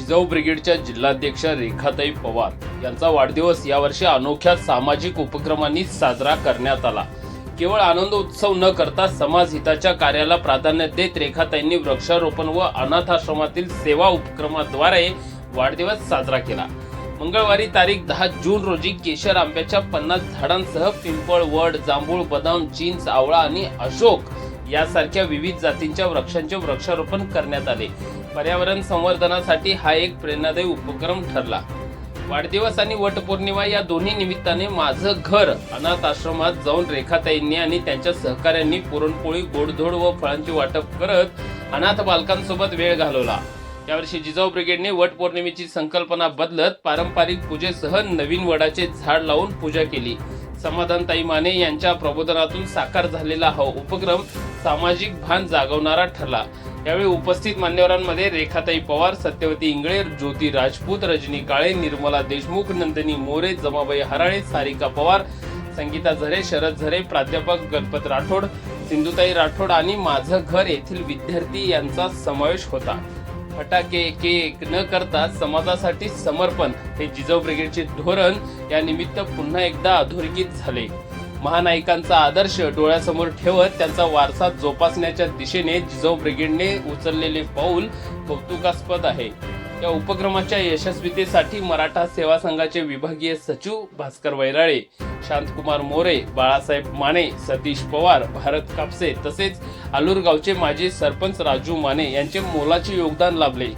जिजाऊ ब्रिगेडच्या जिल्हाध्यक्ष रेखाताई पवार यांचा वाढदिवस यावर्षी अनोख्या सामाजिक उपक्रमांनी साजरा करण्यात आला. केवळ आनंद उत्सव न करता समाज हिताच्या कार्याला प्राधान्य देत रेखाताईंनी वृक्षारोपण व अनाथाश्रमातील सेवा उपक्रमाद्वारे वाढदिवस साजरा केला. मंगळवारी तारीख दहा जून रोजी केशर आंब्याच्या पन्नास झाडांसह पिंपळ वड जांभूळ बदाम चिंच आवळा आणि अशोक यासारख्या विविध जातींच्या वृक्षांचे वृक्षारोपण करण्यात आले. पर्यावरण संवर्धनासाठी हा एक प्रेरणादायी उपक्रम ठरला. वाढदिवस आणि वटपौर्णिमा या दोन्ही निमित्ताने माझं घर अनाथ आश्रमात जाऊन रेखाताईंनी आणि त्यांच्या सहकाऱ्यांनी पुरणपोळी गोडधोड व फळांची वाटप करत अनाथ बालकांसोबत वेळ घालवला. यावर्षी जिजाऊ ब्रिगेडने वटपौर्णिमेची संकल्पना बदलत पारंपरिक पूजेसह नवीन वडाचे झाड लावून पूजा केली. समाधानताई माने यांच्या प्रबोधनातून साकार झालेला हा उपक्रम सामाजिक भान जागवणारा ठरला. यावेळी उपस्थित मान्यवरांमध्ये रेखाताई पवार सत्यवती इंगळे ज्योती राजपूत रजनी काळे निर्मला देशमुख नंदिनी मोरे जमाबाई हराळे सारिका पवार संगीता झरे शरद झरे प्राध्यापक गणपत राठोड सिंधुताई राठोड आणि माझं घर येथील विद्यार्थी यांचा समावेश होता. फटाके केक न करता समाजासाठी समर्पण हे जिजाऊ ब्रिगेडचे धोरण या निमित्त पुन्हा एकदा अधोरेखित झाले. महानायकांचा आदर्श डोळ्यासमोर ठेवत त्यांचा वारसा जोपासण्याच्या दिशेने जिजाऊ ब्रिगेडने उचललेले पाऊल कौतुकास्पद आहे. या उपक्रमाच्या यशस्वीतेसाठी मराठा सेवा संघाचे विभागीय सचिव भास्कर वैराळे शांतकुमार मोरे बाळासाहेब माने सतीश पवार भारत कापसे तसेच आलूरगावचे माजी सरपंच राजू माने यांचे मोलाचे योगदान लाभले.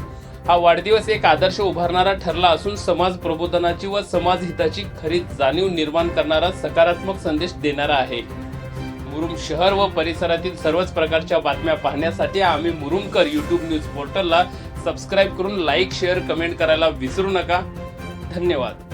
हा वाढदिवस एक आदर्श उभारणारा ठरला असून समाज प्रबोधनाची व समाज हिताची खरी जाणीव निर्माण करणारा सकारात्मक संदेश देणारा आहे. मुरुम शहर व परिसरातील सर्वच प्रकारच्या बातम्या पाहण्यासाठी आम्ही मुरुमकर युट्यूब न्यूज पोर्टलला सबस्क्राईब करून लाईक शेअर कमेंट करायला विसरू नका. धन्यवाद.